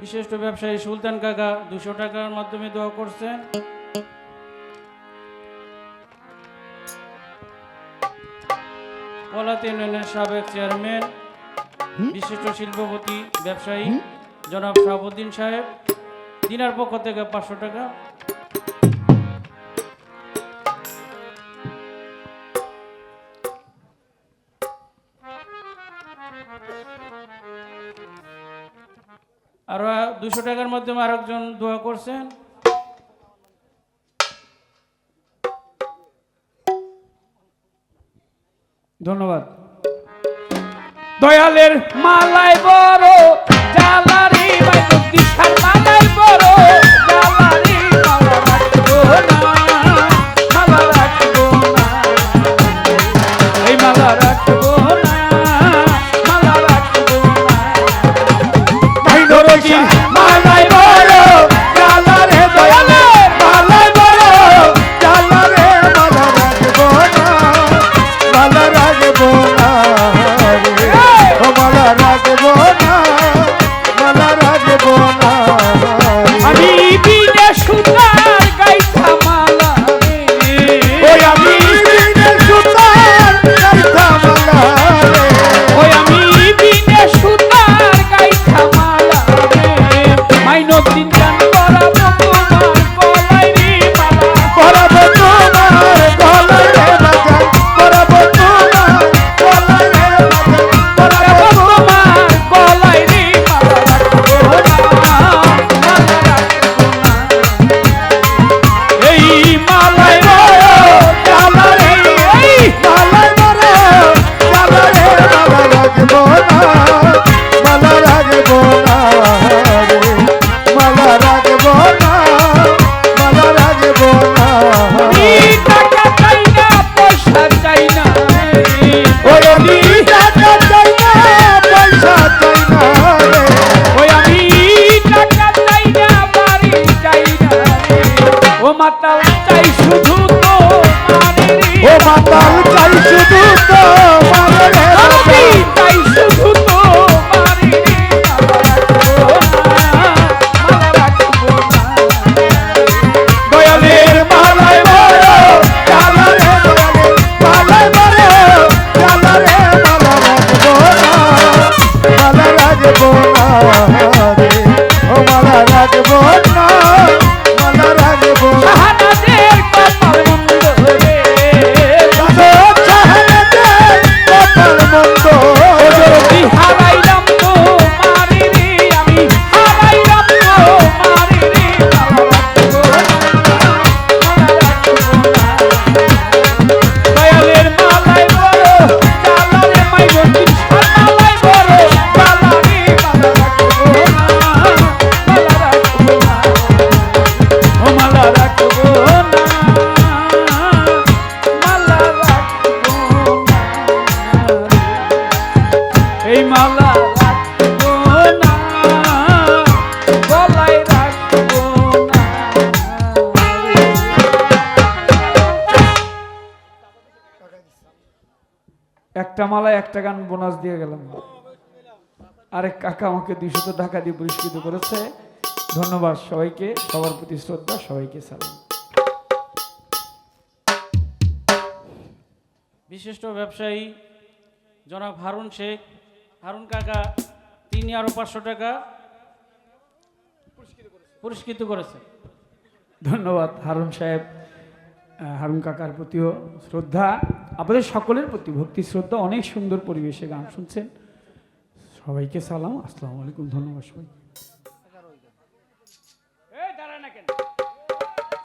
বিশিষ্ট ব্যবসায়ী সুলতান কাকা দুশো টাকার মাধ্যমে দোয়া করছেন। পলাত ইউনিয়নের সাবেক চেয়ারম্যান বিশিষ্ট শিল্পপতি ব্যবসায়ী জনাব শাহাবুদ্দিন সাহেব দিনার পক্ষ থেকে পাঁচশো টাকা আর দুশো টাকার মাধ্যমে আরেকজন দোয়া করছেন। ধন্যবাদ। দয়ালের মালায় বড় জালারি দিশার hasta একটা মালায় একটা গান বোনাস দিয়ে গেলাম। আরেক কাকা আমাকে দুইশত টাকা দিয়ে পুরস্কৃত করেছে। ধন্যবাদ সবাইকে সবার প্রতি শ্রদ্ধা সবাইকে সালাম। বিশিষ্ট ব্যবসায়ী জনাব হারুন শেখ হারুন কাকা তিনি আরও পাঁচশো টাকা পুরস্কৃত করেছে। ধন্যবাদ হারুন সাহেব। হারুন কাকার প্রতিও শ্রদ্ধা। আপনাদের সকলের প্রতি ভক্তি, শ্রদ্ধা, অনেক সুন্দর পরিবেশে গান শুনছেন। সবাইকে সালাম, আসসালামু আলাইকুম, ধন্যবাদ সবাই